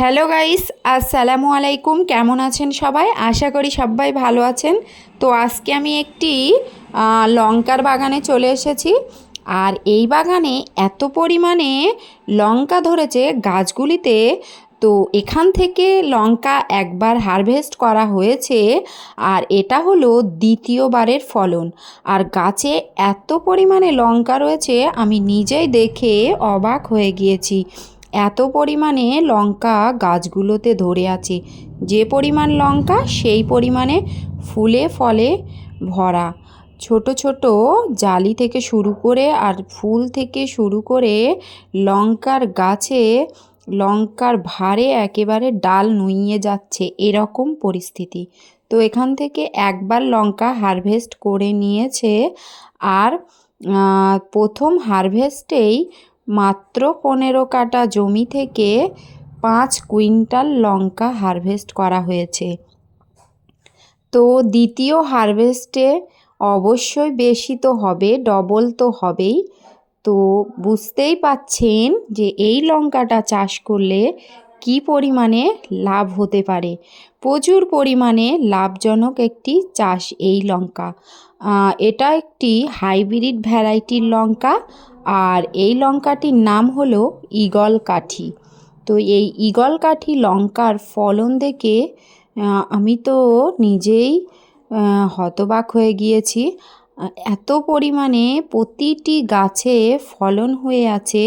Hello guys, আসসালামু আলাইকুম। কেমন আছেন সবাই? আশা করি সবাই ভালো আছেন। তো আজকে আমি একটি লঙ্কার বাগানে চলে এসেছি। আর এই বাগানে এত পরিমাণে লঙ্কা ধরেছে গাছগুলিতে। তো এখান থেকে লঙ্কা একবার হারভেস্ট করা হয়েছে। আর এটা হলো দ্বিতীয়বারের ফলন। আর গাছে এত পরিমাণে লঙ্কা রয়েছে, আমি নিজেই দেখে অবাক হয়ে গিয়েছি। এত পরিমাণে লঙ্কা গাছগুলোতে ধরে আছে। যে পরিমাণ লঙ্কা, সেই পরিমাণে ফুলে ফলে ভরা। ছোট ছোট জালি থেকে শুরু করে আর ফুল থেকে শুরু করে লঙ্কার গাছে লঙ্কার ভারে একেবারে ডাল নুইয়ে যাচ্ছে এরকম পরিস্থিতি। তো এখান থেকে একবার লঙ্কা হারভেস্ট করে নিয়েছে আর প্রথম হারভেস্টেই মাত্র পনেরো কাটা জমি থেকে পাঁচ কুইন্টাল লঙ্কা হারভেস্ট করা হয়েছে। তো দ্বিতীয় হারভেস্টে অবশ্যই বেশি তো হবে, ডবল তো হবেই। তো বুঝতেই পাচ্ছেন যে এই লঙ্কাটা চাষ করলে কি পরিমাণে লাভ হতে পারে। প্রচুর পরিমাণে লাভজনক একটি চাষ এই লঙ্কা। এটা একটি হাইব্রিড ভ্যারাইটির লঙ্কা। আর এই লঙ্কাটির নাম হলো ঈগল কাঠি। তো এই ঈগল কাঠি লঙ্কার ফলন দেখে আমি তো নিজেই হতবাক হয়ে গিয়েছি। এত পরিমাণে প্রতিটি গাছে ফলন হয়ে আছে।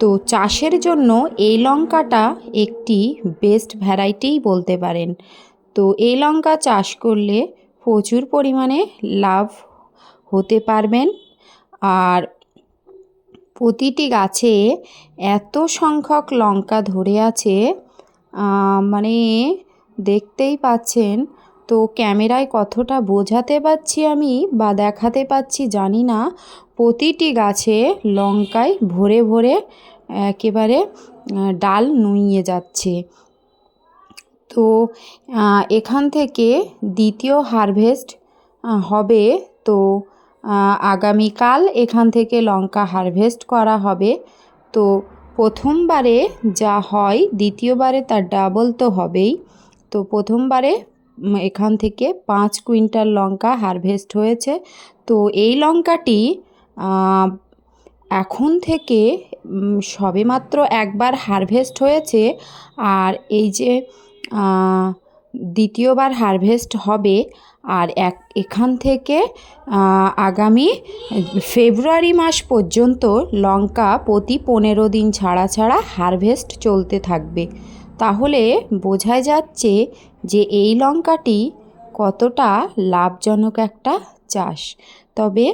তো চাষের জন্য এই লঙ্কাটা একটি বেস্ট ভ্যারাইটিই বলতে পারেন। তো এই লঙ্কা চাষ করলে প্রচুর পরিমাণে লাভ হতে পারবেন। আর প্রতিটি গাছে এত সংখ্যক লঙ্কা ধরে আছে মানে দেখতেই পাচ্ছেন। তো ক্যামেরায় কতটা বোঝাতে পারছি আমি বা দেখাতে পাচ্ছি জানি না। প্রতিটি গাছে লঙ্কায় ভরে ভরে একেবারে ডাল নুইয়ে যাচ্ছে। তো এখান থেকে দ্বিতীয় হারভেস্ট হবে। তো আগামীকাল এখান থেকে লঙ্কা হারভেস্ট করা হবে। তো প্রথমবারে যা হয়, দ্বিতীয়বারে তার ডাবল তো হবেই। তো প্রথমবারে এখান থেকে পাঁচ কুইন্টাল লঙ্কা হারভেস্ট হয়েছে। তো এই লঙ্কাটি এখন থেকে সবেমাত্র একবার হারভেস্ট হয়েছে। আর এই যে দ্বিতীয়বার হারভেস্ট হবে আর এক, এখান থেকে আগামী ফেব্রুয়ারি মাস পর্যন্ত লঙ্কা প্রতি পনেরো দিন ছাড়া ছাড়া হারভেস্ট চলতে থাকবে। তাহলে বোঝা যাচ্ছে যে এই লঙ্কাটি কতটা লাভজনক একটা চাষ। তবে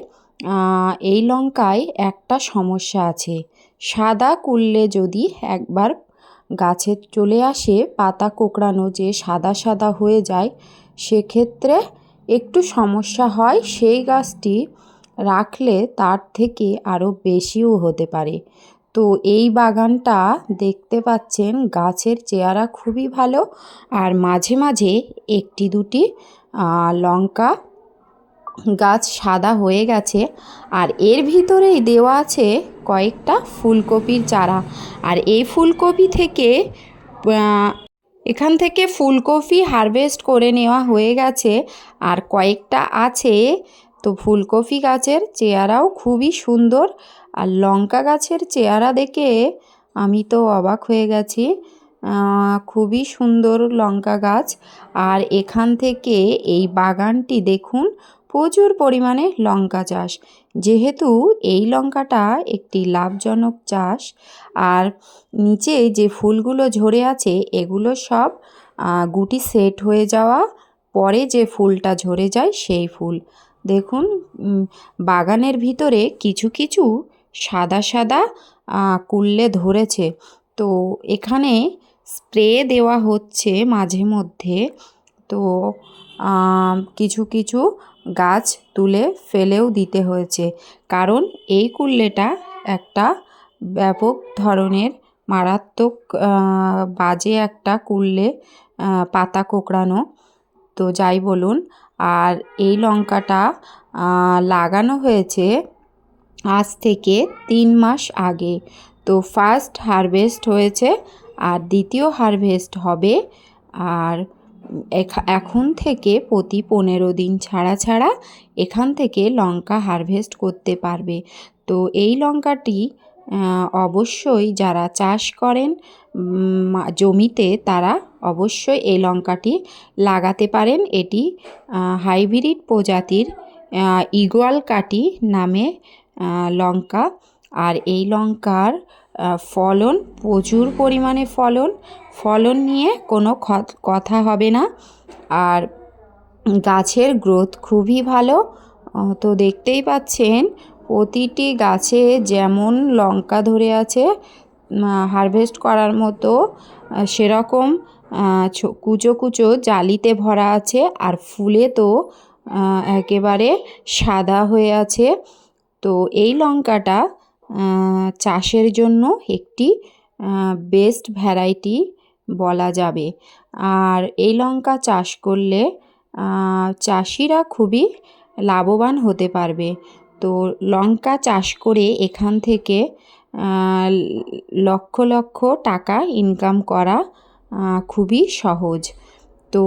এই লঙ্কায় একটা সমস্যা আছে। সাদা কুললে যদি একবার গাছে চলে আসে পাতা কোঁকড়ানো যে সাদা সাদা হয়ে যায়, সেক্ষেত্রে একটু সমস্যা হয়। সেই গাছটি রাখলে তার থেকে আরও বেশিও হতে পারে। তো এই বাগানটা দেখতে পাচ্ছেন, গাছের চেহারা খুবই ভালো। আর মাঝে মাঝে একটি দুটি লঙ্কা গাছ সাদা হয়ে গেছে। আর এর ভিতরেই দেওয়া আছে কয়েকটা ফুলকপির চারা। আর এই ফুলকপি থেকে এখান থেকে ফুলকপি হারভেস্ট করে নেওয়া হয়ে গেছে। আর কয়েকটা আছে, তো ফুলকপি গাছের চেয়ারাও খুবই সুন্দর। আর লঙ্কা গাছের চেহারা দেখে আমি তো অবাক হয়ে গেছি। খুবই সুন্দর লঙ্কা গাছ। আর এখান থেকে এই বাগানটি দেখুন প্রচুর পরিমাণে লঙ্কা চাষ। যেহেতু এই লঙ্কাটা একটি লাভজনক চাষ, আর নিচে যে ফুলগুলো ঝরে আছে, এগুলো সব গুটি সেট হয়ে যাওয়া, পরে যে ফুলটা ঝরে যায় সেই ফুল। দেখুন বাগানের ভিতরে কিছু কিছু সাদা সাদা কুললে ধরেছে। তো এখানে স্প্রে দেওয়া হচ্ছে মাঝে মধ্যে। তো কিছু কিছু গাছ তুলে ফেলেও দিতে হয়েছে। কারণ এই কুল্লেটা একটা ব্যাপক ধরনের মারাত্মক বাজে একটা কুল্লে পাতা কোঁকড়ানো। তো যাই বলুন, আর এই লঙ্কাটা লাগানো হয়েছে আজ থেকে তিন মাস আগে। তো ফার্স্ট হারভেস্ট হয়েছে আর দ্বিতীয় হারভেস্ট হবে আর এখন থেকে প্রতি পনেরো দিন ছাড়া ছাড়া এখান থেকে লঙ্কা হারভেস্ট করতে পারবে। তো এই লঙ্কাটি অবশ্যই যারা চাষ করেন জমিতে তারা অবশ্যই এই লঙ্কাটি লাগাতে পারেন। এটি হাইব্রিড প্রজাতির ইগোয়াল কাটি নামে লঙ্কা। আর এই লঙ্কার ফলন, প্রচুর পরিমাণে ফলন। ফলন নিয়ে কোনো কথা হবে না। আর গাছের গ্রোথ খুবই ভালো। তো দেখতেই পাচ্ছেন, প্রতিটি গাছে যেমন লঙ্কা ধরে আছে হারভেস্ট করার মতো সেরকম কুচো কুচো জালিতে ভরা আছে। আর ফুলে তো একেবারে সাদা হয়ে আছে। তো এই লঙ্কাটা চাষের জন্য একটি বেস্ট ভ্যারাইটি বলা যাবে। আর এই লঙ্কা চাষ করলে চাষিরা খুবই লাভবান হতে পারবে। তো লঙ্কা চাষ করে এখান থেকে লক্ষ লক্ষ টাকা ইনকাম করা খুবই সহজ। তো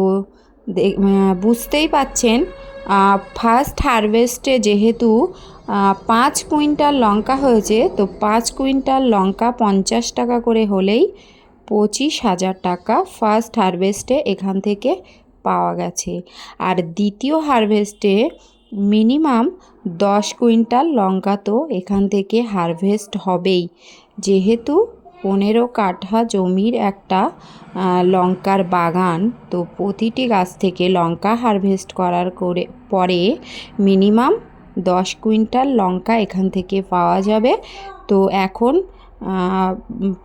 বুঝতেই পাচ্ছেন ফার্স্ট হারভেস্টে যেহেতু পাঁচ কুইন্টাল লঙ্কা হয়েছে, তো পাঁচ কুইন্টাল লঙ্কা পঞ্চাশ টাকা করে হলেই পঁচিশ হাজার টাকা ফার্স্ট হারভেস্টে এখান থেকে পাওয়া গেছে। আর দ্বিতীয় হারভেস্টে মিনিমাম দশ কুইন্টাল লঙ্কা তো এখান থেকে হারভেস্ট হবেই। যেহেতু পনেরো কাঠা জমির একটা লঙ্কার বাগান, তো প্রতিটি গাছ থেকে লঙ্কা হারভেস্ট করার করে, পরে মিনিমাম দশ কুইন্টাল লঙ্কা এখান থেকে পাওয়া যাবে। তো এখন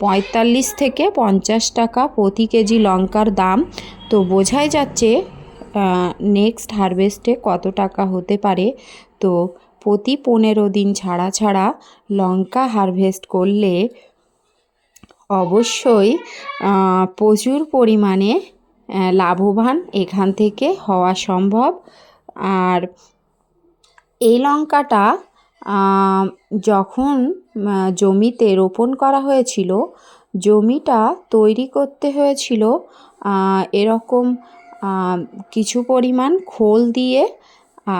পঁয়তাল্লিশ থেকে পঞ্চাশ টাকা প্রতি কেজি লঙ্কার দাম। তো বোঝাই যাচ্ছে নেক্সট হারভেস্টে কত টাকা হতে পারে। তো প্রতি পনেরো দিন ছাড়া ছাড়া লঙ্কা হারভেস্ট করলে অবশ্যই প্রচুর পরিমাণে লাভবান এখান থেকে হওয়া সম্ভব। আর এই লঙ্কাটা যখন জমিতে রোপণ করা হয়েছিল, জমিটা তৈরি করতে হয়েছিল এরকম কিছু পরিমাণ খোল দিয়ে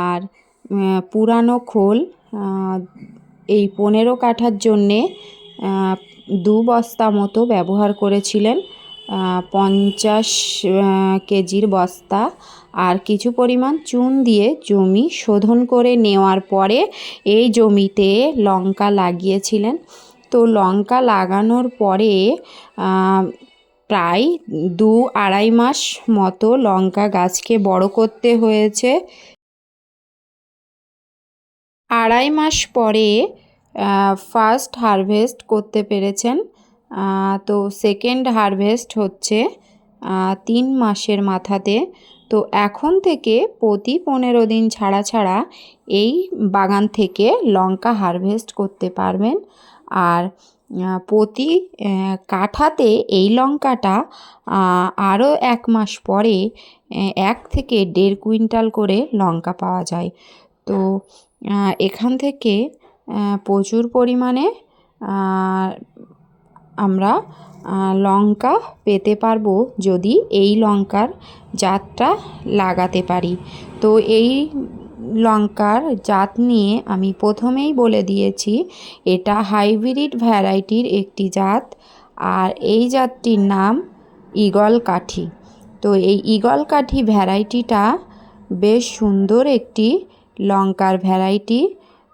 আর পুরানো খোল এই পনেরো কাঠার জন্যে দু বস্তা মতো ব্যবহার করেছিলেন। পঞ্চাশ কেজির বস্তা আর কিছু পরিমাণ চুন দিয়ে জমি শোধন করে নেওয়ার পরে এই জমিতে লঙ্কা লাগিয়েছিলেন। তো লঙ্কা লাগানোর পরে প্রায় দু আড়াই মাস মতো লঙ্কা গাছকে বড় করতে হয়েছে। আড়াই মাস পরে ফার্স্ট হারভেস্ট করতে পেরেছেন। তো সেকেন্ড হারভেস্ট হচ্ছে তিন মাসের মাথাতে। তো এখন থেকে প্রতি পনেরো দিন ছাড়া ছাড়া এই বাগান থেকে লঙ্কা হারভেস্ট করতে পারবেন। আর প্রতি কাঠাতে এই লঙ্কাটা আরও এক মাস পরে এক থেকে দেড় কুইন্টাল করে লঙ্কা পাওয়া যায়। তো এখান থেকে প্রচুর পরিমাণে আমরা লঙ্কা পেতে পারব যদি এই লঙ্কার জাতটা লাগাতে পারি। তো এই লঙ্কার জাত নিয়ে আমি প্রথমেই বলে দিয়েছি, এটা হাইব্রিড ভ্যারাইটির একটি জাত আর এই জাতটির নাম ঈগল কাঠি। তো এই ঈগল কাঠি ভ্যারাইটিটা বেশ সুন্দর একটি লঙ্কার ভ্যারাইটি।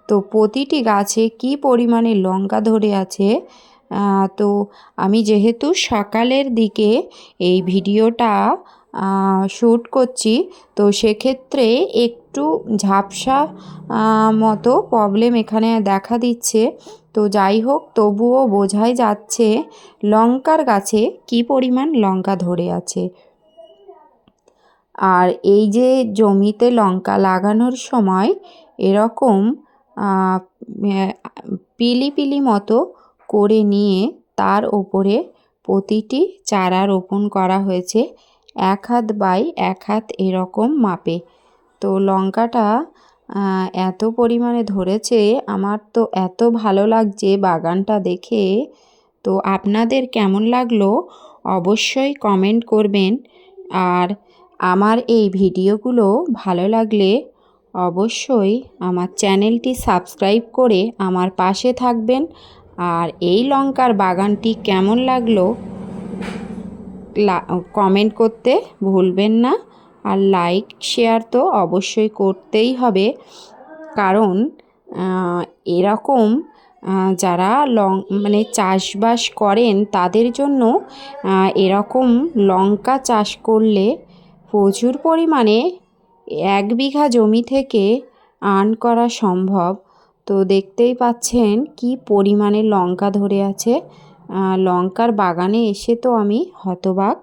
তো প্রতিটি গাছে কি পরিমাণে লঙ্কা ধরে আছে তো আমি যেহেতু সকালের দিকে এই ভিডিওটা শ্যুট করছি, তো সেক্ষেত্রে একটু ঝাপসা মতো প্রবলেম এখানে দেখা দিচ্ছে। তো যাই হোক, তবুও বোঝাই যাচ্ছে লঙ্কার গাছে কি পরিমাণ লঙ্কা ধরে আছে। আর এই যে জমিতে লঙ্কা লাগানোর সময় এরকম পিলি পিলি মতো করে নিয়ে তার ওপরে প্রতিটি চারা রোপণ করা হয়েছে। এক হাত বাই এক হাত এরকম মাপে। তো লঙ্কাটা এত পরিমাণে ধরেছে, আমার তো এত ভালো লাগছে বাগানটা দেখে। তো আপনাদের কেমন লাগল অবশ্যই কমেন্ট করবেন। আর আমার এই ভিডিওগুলো ভালো লাগলে অবশ্যই আমার চ্যানেলটি সাবস্ক্রাইব করে আমার পাশে থাকবেন। আর এই লঙ্কার বাগানটি কেমন লাগল? কমেন্ট করতে ভুলবেন না। আর লাইক, শেয়ার তো অবশ্যই করতেই হবে। কারণ এরকম যারা লং মানে চাষবাস করেন তাদের জন্য এরকম লঙ্কা চাষ করলে প্রচুর পরিমাণে এক বিঘা জমি থেকে আর্ন করা সম্ভব। তো দেখতেই পাচ্ছেন কি পরিমাণে লঙ্কা ধরে আছে। লঙ্কার বাগানে এসে তো আমি হতবাক।